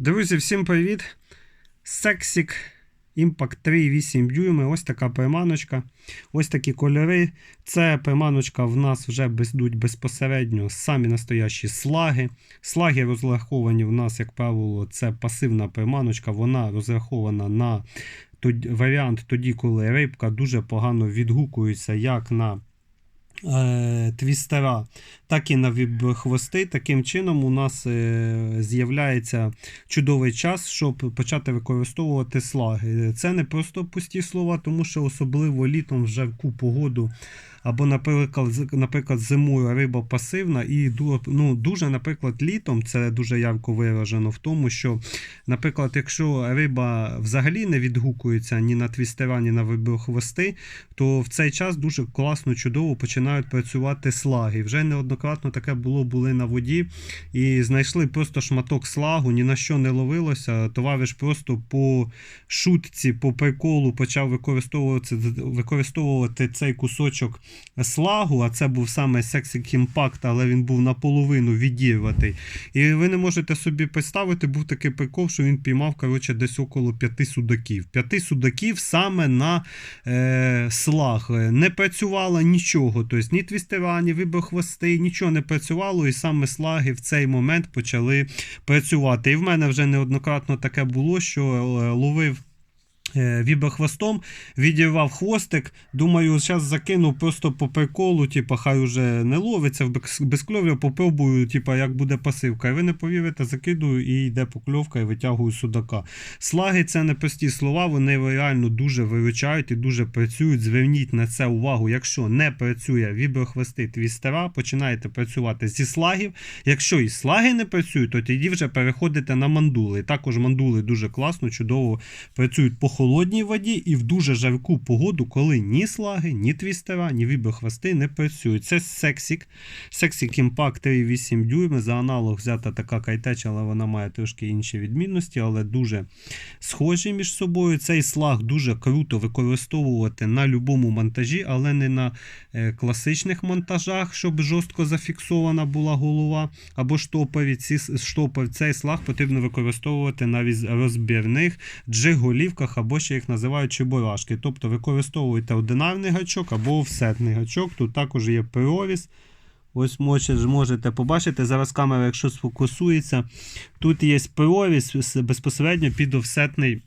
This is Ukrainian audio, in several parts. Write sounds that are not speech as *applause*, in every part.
Друзі, всім привіт! Сексік Impact 3,8 дюйми. Ось така приманочка. Ось такі кольори. Це приманочка в нас вже без- йдуть безпосередньо самі настоящі слаги. Слаги розраховані в нас, як правило, це пасивна приманочка. Вона розрахована на варіант тоді, коли рибка дуже погано відгукується як на е, твістера, так і на віб-хвости. Таким чином, у нас е, з'являється чудовий час, щоб почати використовувати слаги. Це не просто пусті слова, тому що особливо літом вже в яку погоду. Або, наприклад, наприклад, зимою риба пасивна, і ну, дуже, наприклад, літом це дуже ярко виражено в тому, що, наприклад, якщо риба взагалі не відгукується ні на твістера, ні на виброхвости, то в цей час дуже класно, чудово починають працювати слаги. Вже неоднократно таке було були на воді і знайшли просто шматок слагу, ні на що не ловилося. Товариш просто по шутці, по приколу почав використовувати, використовувати цей кусочок слагу, а це був саме Sexy Impact, але він був наполовину відірватий. І ви не можете собі представити, був такий прикол, що він піймав коротше, десь около п'яти судаків. П'яти судаків саме на е, слаг. Не працювало нічого. Тобто ні твістера, ні вибор хвости, нічого не працювало, і саме слаги в цей момент почали працювати. І в мене вже неоднократно таке було, що е, ловив. Е, Віброхвостом відірвав хвостик. Думаю, зараз закину просто по приколу, типу, хай уже не ловиться в без- безкльов'я, попробую, типу, як буде пасивка. І ви не повірите, закидую і йде покльовка і витягую судака. Слаги це не прості слова, вони реально дуже виручають і дуже працюють. Зверніть на це увагу. Якщо не працює віброхвости твістера, починаєте працювати зі слагів. Якщо і слаги не працюють, то тоді вже переходите на мандули. Також мандули дуже класно, чудово працюють по холодній воді і в дуже жарку погоду, коли ні слаги, ні твістера, ні віброхвости не працюють. Це Sexik. Sexik Impact 3,8 дюйми. За аналог взята така кайтеч, але вона має трошки інші відмінності, але дуже схожі між собою. Цей слаг дуже круто використовувати на будь-якому монтажі, але не на е, класичних монтажах, щоб жорстко зафіксована була голова або штопорі. Ці штопор, цей слаг потрібно використовувати на розбірних джиголівках, або ще їх називають чебурашки. Тобто використовуйте одинарний гачок або офсетний гачок. Тут також є провіс. Ось може- можете побачити. Зараз камера, якщо сфокусується, тут є провіс безпосередньо під офсетний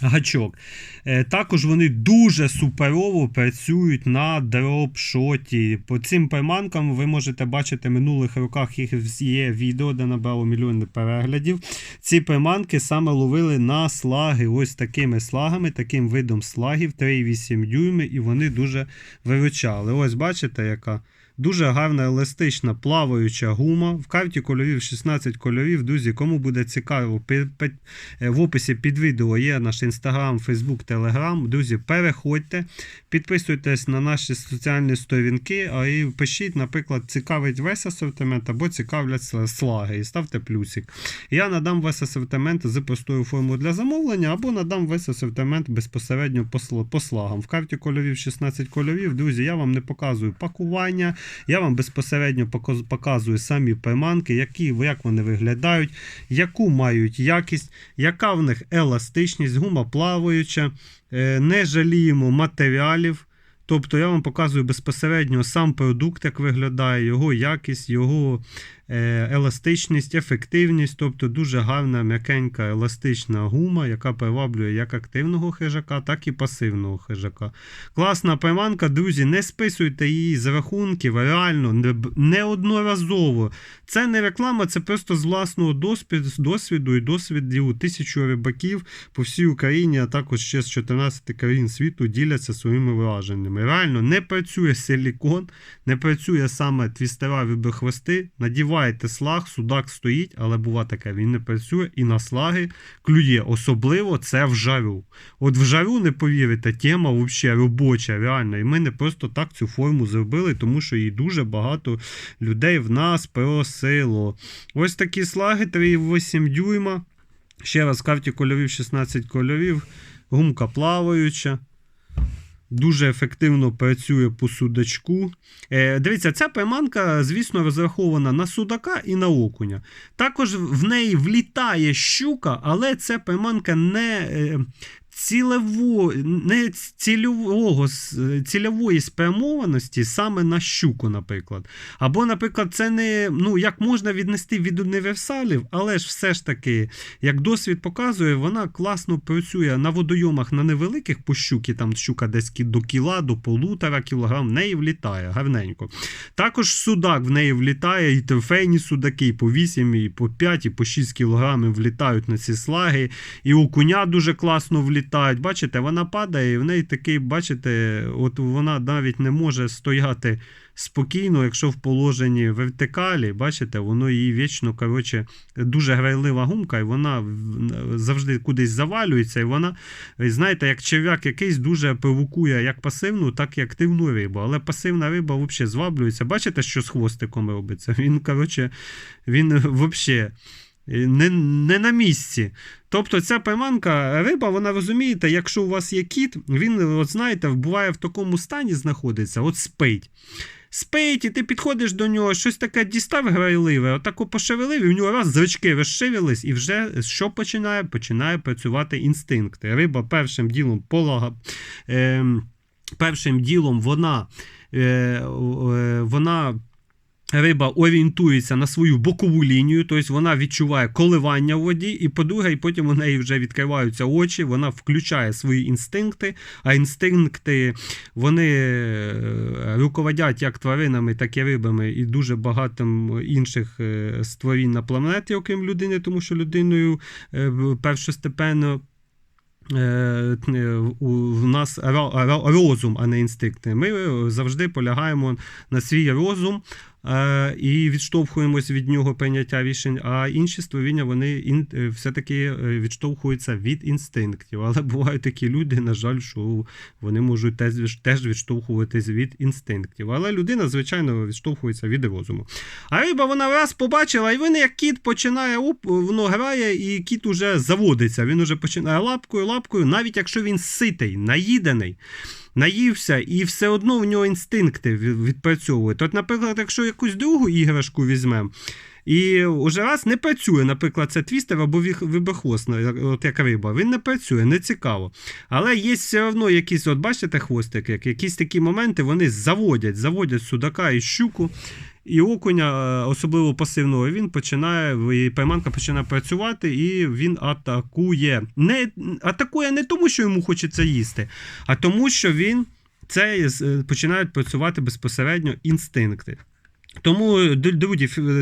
гачок. Е, Також вони дуже суперово працюють на дропшоті. По цим приманкам ви можете бачити в минулих роках їх є відео, де набрало мільйони переглядів. Ці приманки саме ловили на слаги, ось такими слагами, таким видом слагів 3,8 дюйми, і вони дуже виручали. Ось бачите, яка. Дуже гарна еластична плаваюча гума. В карті кольорів 16 кольорів. Друзі, кому буде цікаво, е, в описі під відео є наш інстаграм, фейсбук, телеграм. Друзі, переходьте, підписуйтесь на наші соціальні сторінки, і пишіть, наприклад, цікавить весь асортимент або цікавлять слаги і ставте плюсик. Я надам весь асортимент з простою формою для замовлення, або надам весь асортимент безпосередньо по, по слагам. В карті кольорів 16 кольорів. Друзі, я вам не показую пакування, я вам безпосередньо показую самі приманки, які, як вони виглядають, яку мають якість, яка в них еластичність, гума плаваюча, е, не жаліємо матеріалів. Тобто я вам показую безпосередньо сам продукт, як виглядає, його якість, його еластичність, ефективність, тобто дуже гарна, м'якенька, еластична гума, яка приваблює як активного хижака, так і пасивного хижака. Класна приманка, друзі, не списуйте її з рахунків, реально, неодноразово. Це не реклама, це просто з власного досвіду, і досвіду тисячу рибаків по всій Україні, а також ще з 14 країн світу діляться своїми враженнями. Реально не працює силікон, не працює саме твістера віброхвости. Надіваєте слаг, судак стоїть, але бува таке, він не працює і на слаги клює. Особливо це в жару. От в жару не повірите, тема взагалі робоча, реально. І ми не просто так цю форму зробили, тому що її дуже багато людей в нас просило. Ось такі слаги 3,8 дюйма. Ще раз карті кольорів 16 кольорів. Гумка плаваюча. Дуже ефективно працює по судачку. Е, дивіться, ця приманка, звісно, розрахована на судака і на окуня. Також в неї влітає щука, але ця приманка не. Цілево, не цільового, цільової спрямованості саме на щуку, наприклад. Або, наприклад, це не ну як можна віднести від універсалів, але ж все ж таки, як досвід показує, вона класно працює на водойомах на невеликих по щуки, там щука десь до кіла, до полутора кілограм, в неї влітає гарненько. Також судак в неї влітає, і трофейні судаки, і по 8, і по 5, і по 6 кілограмів влітають на ці слаги. І у коня дуже класно влітають. Бачите, вона падає, і в неї такий, бачите, от вона навіть не може стояти спокійно, якщо в положенні вертикалі, бачите, воно її вічно, коротше, дуже грайлива гумка, і вона завжди кудись завалюється, і вона, знаєте, як черв'як якийсь дуже провокує як пасивну, так і активну рибу. Але пасивна риба взагалі зваблюється. Бачите, що з хвостиком робиться? Він, коротше, він взагалі. Не, не на місці. Тобто ця приманка, риба, вона розумієте, якщо у вас є кіт, він, от знаєте, буває в такому стані знаходиться, от спить. Спить, і ти підходиш до нього, щось таке дістав грайливе, отако пошевелив, і в нього раз зрачки розширились, і вже що починає? Починає працювати інстинкти. Риба першим ділом полага. Е, першим ділом вона, е, е, вона риба орієнтується на свою бокову лінію, тобто вона відчуває коливання в воді, і по-друге, і потім у неї вже відкриваються очі, вона включає свої інстинкти, а інстинкти вони е, руководять як тваринами, так і рибами, і дуже багатим інших е, створінь на планеті, окрім людини, тому що людиною е, першостепенно. У нас ро- ро- розум, а не інстинкти. Ми завжди полягаємо на свій розум і відштовхуємось від нього прийняття рішень. А інші створіння вони е, все-таки е, відштовхуються від інстинктів. Але *laughs* бувають такі люди, на жаль, що вони можуть теж відштовхуватись від інстинктів. Але людина, звичайно, відштовхується від розуму. А риба вона раз побачила, і він як кіт починає оп, воно грає, і кіт уже заводиться. Він уже починає лапкою, лапкою, навіть якщо він ситий, наїдений. Наївся, і все одно в нього інстинкти відпрацьовують. От, наприклад, якщо якусь другу іграшку візьмемо, і уже раз не працює, наприклад, це твістер або віх- вибухвост, от як риба, він не працює, не цікаво. Але є все одно якісь, от бачите, хвостики, якісь такі моменти вони заводять, заводять судака і щуку. І окуня, е, особливо пасивного, він починає, і приманка починає працювати, і він атакує. Не, атакує не тому, що йому хочеться їсти, а тому, що він це е, починають працювати безпосередньо інстинкти. Тому,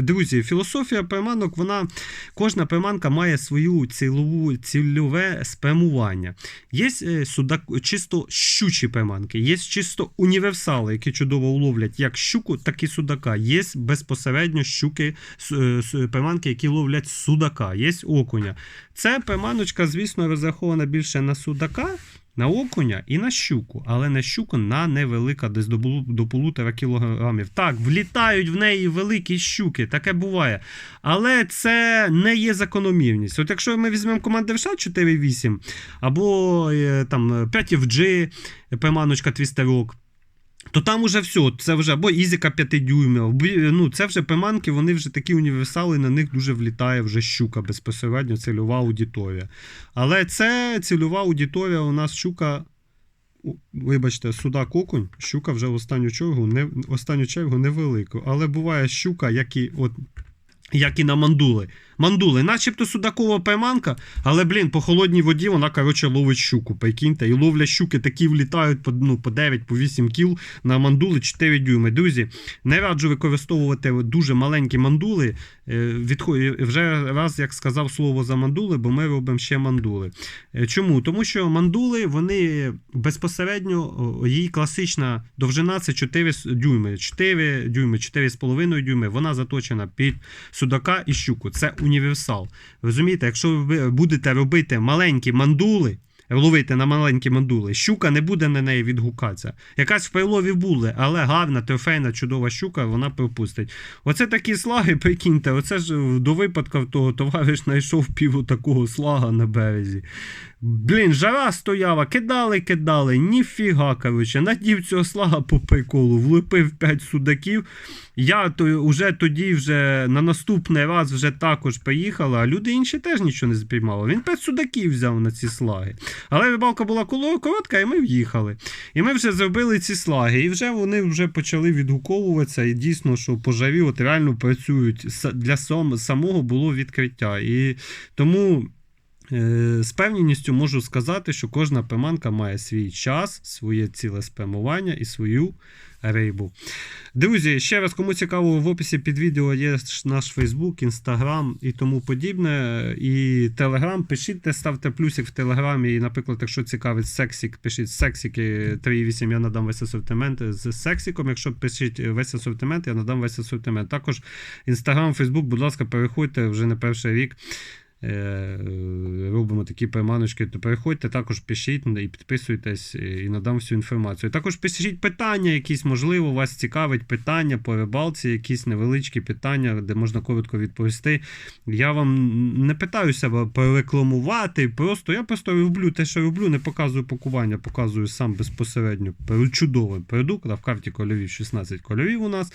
друзі, філософія приманок, вона кожна приманка має свою цілову, цільове спрямування. Є е, судак, чисто щучі приманки, є чисто універсали, які чудово уловлять як щуку, так і судака. Є безпосередньо щуки, е, приманки, які ловлять судака, є окуня. Це приманочка, звісно, розрахована більше на судака. На окуня і на щуку, але на щуку на невелика, десь до, до полутора кілограмів. Так, влітають в неї великі щуки, таке буває. Але це не є закономірність. От якщо ми візьмемо команду ша 4.8 або е, там 5FG, приманочка твістерок, то там уже все, це вже або ізіка 5 дюймів, ну це вже приманки, вони вже такі універсали, на них дуже влітає вже щука безпосередньо цільова аудиторія. Але це цільова аудиторія у нас щука. Вибачте, судак окунь, щука вже в останню чергу не останню чергу невелика. Але буває щука, як і, от, як і на мандули. Мандули, начебто судакова приманка, але, блін, по холодній воді вона, коротше, ловить щуку, прикиньте. І ловлять щуки такі влітають по, ну, по 9, по 8 кіл на мандули 4 дюйми. Друзі, не раджу використовувати дуже маленькі мандули. Е, Вже раз як сказав слово за мандули, бо ми робимо ще мандули. Е, Чому? Тому що мандули, вони безпосередньо, її класична довжина це 4 дюйми. 4 дюйми, 4,5 дюйми. Вона заточена під судака і щуку. Це універсал. Розумієте, якщо ви будете робити маленькі мандули, ловити на маленькі мандули. Щука не буде на неї відгукатися. Якась в пайлові були, але гарна, трофейна, чудова щука, вона пропустить. Оце такі слаги, *laughs* прикиньте, оце ж е, до випадка того товариш знайшов пів такого слага на березі. Блін, жара стояла, кидали, кидали, ніфіга, коротше, надів цього слага по приколу, влепив 5 судаків. Я то, уже тоді вже на наступний раз вже також приїхала, а люди інші теж нічого не спіймали. Він 5 судаків взяв на ці слаги. Але рибалка була коротка, і ми в'їхали. І ми вже зробили ці слаги, і вже вони вже почали відгуковуватися. І дійсно, що пожарі от реально працюють. Для самого було відкриття. І тому. Е, З певністю можу сказати, що кожна приманка має свій час, своє ціле спрямування і свою рибу. Друзі, ще раз, кому цікаво, в описі під відео є наш Фейсбук, Інстаграм і тому подібне. І Телеграм. Пишіть, ставте плюсик в Телеграмі. І, наприклад, якщо цікавить сексік, пишіть сексіки 3.8, я надам весь асортимент з сексіком. Якщо пишіть весь асортимент, я надам весь асортимент. Також Інстаграм, Фейсбук, будь ласка, переходьте вже не перший рік. Е, робимо такі приманочки, то переходьте, також пишіть і підписуйтесь, і надам всю інформацію. Також пишіть питання, якісь, можливо, вас цікавить питання по рибалці, якісь невеличкі питання, де можна коротко відповісти. Я вам не питаюся порекламувати, просто я просто роблю те, що роблю, не показую пакування, показую сам безпосередньо чудовий продукт, в карті кольорів 16 кольорів у нас.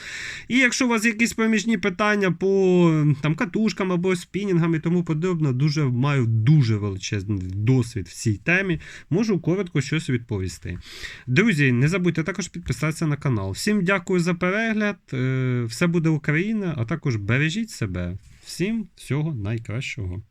І якщо у вас якісь проміжні питання по там, катушкам або спінінгам і тому подобне, дуже маю дуже величезний досвід в цій темі, можу коротко щось відповісти. Друзі, не забудьте також підписатися на канал. Всім дякую за перегляд. Е, Все буде Україна, а також бережіть себе. Всім всього найкращого.